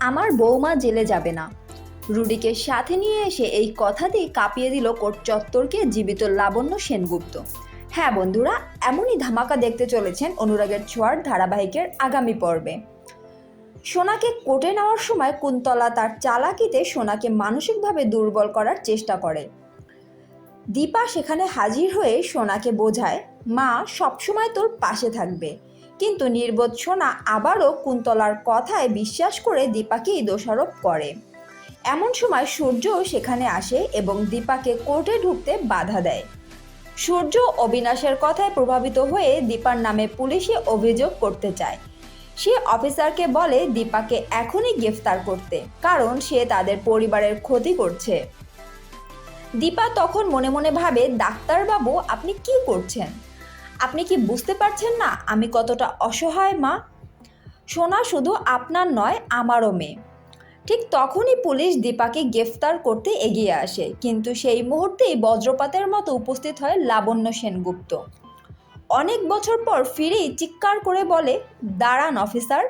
আমার বৌমা জেলে যাবে না। রুডিকে সাথে নিয়ে এসে এই কথাতেই কাঁপিয়ে দিল কোট চত্বরকে জীবিত লাবণ্য সেনগুপ্ত। হ্যাঁ বন্ধুরা, এমনই ধামাকা দেখতে চলেছেন অনুরাগের ছোঁয়ার ধারাবাহিকের আগামী পর্বে। সোনাকে কোটে নেওয়ার সময় কুন্তলা তার চালাকিতে সোনাকে মানসিকভাবে দুর্বল করার চেষ্টা করে। দীপা সেখানে হাজির হয়ে সোনাকে বোঝায়, মা, সবসময় তোর পাশে থাকবে। কিন্তু নির্বোধ সোনা আবারও কুন্তলার কথায় বিশ্বাস করে দীপাকেই দোষারোপ করে। এমন সময় সূর্য সেখানে আসে এবং দীপাকে কোর্টে ঢুকতে বাধা দেয়। সূর্য অবিনাশের কথায় প্রভাবিত হয়ে দীপার নামে পুলিশে অভিযোগ করতে চায়। সে অফিসারকে বলে দীপাকে এখনই গ্রেফতার করতে, কারণ সে তাদের পরিবারের ক্ষতি করছে। দীপা তখন মনে মনে ভাবে, ডাক্তারবাবু, আপনি কি করছেন? আপনি কি বুঝতে পারছেন না আমি কতটা অসহায়, মা? সোনা শুধু আপনার নয়, আমারও মেয়ে। ঠিক তখনই পুলিশ দীপাকে গ্রেফতার করতে এগিয়ে আসে, কিন্তু সেই মুহূর্তেই বজ্রপাতের মতো উপস্থিত হয় লাবণ্য সেনগুপ্ত। অনেক বছর পর ফিরেই চিৎকার করে বলে, দাঁড়ান, অফিসার,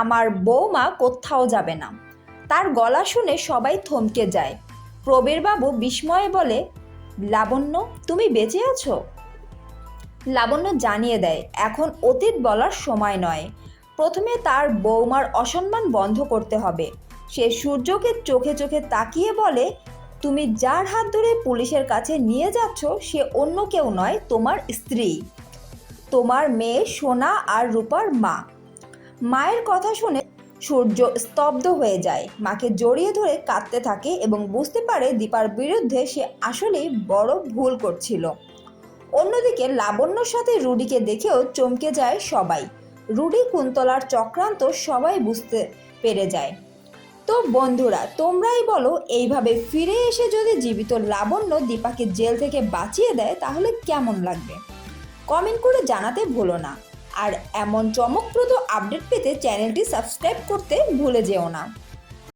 আমার বৌমা কোথাও যাবে না। তার গলা শুনে সবাই থমকে যায়। প্রবীরবাবু বিস্ময়ে বলে, লাবণ্য, তুমি বেঁচে আছো? লাবণ্য জানিয়ে দেয়, এখন অতীত বলার সময় নয়। প্রথমে তার বৌমার অসম্মান বন্ধ করতে হবে। সে সূর্যকে চোখে চোখে তাকিয়ে বলে, তুমি যার হাত ধরে পুলিশের কাছে নিয়ে যাচ্ছ, সে অন্য কেউ নয়, তোমার স্ত্রী। তোমার মেয়ে সোনা আর রূপার মা। মায়ের কথা শুনে সূর্য স্তব্ধ হয়ে যায়। মাকে জড়িয়ে ধরে কাঁদতে থাকে এবং বুঝতে পারে দীপার বিরুদ্ধে সে আসলেই বড় ভুল করছিল। অন্যদিকে লাবণ্যর সাথে রুডিকে দেখেও চমকে যায় সবাই। রুডি, কুন্তলার চক্রান্ত সবাই বুঝতে পেরে যায়। তো বন্ধুরা, তোমরাই বলো, এইভাবে ফিরে এসে যদি জীবিত লাবণ্য দীপাকে জেল থেকে বাঁচিয়ে দেয়, তাহলে কেমন লাগবে? কমেন্ট করে জানাতে ভুলো না। আর এমন চমকপ্রদ আপডেট পেতে চ্যানেলটি সাবস্ক্রাইব করতে ভুলে যেও না।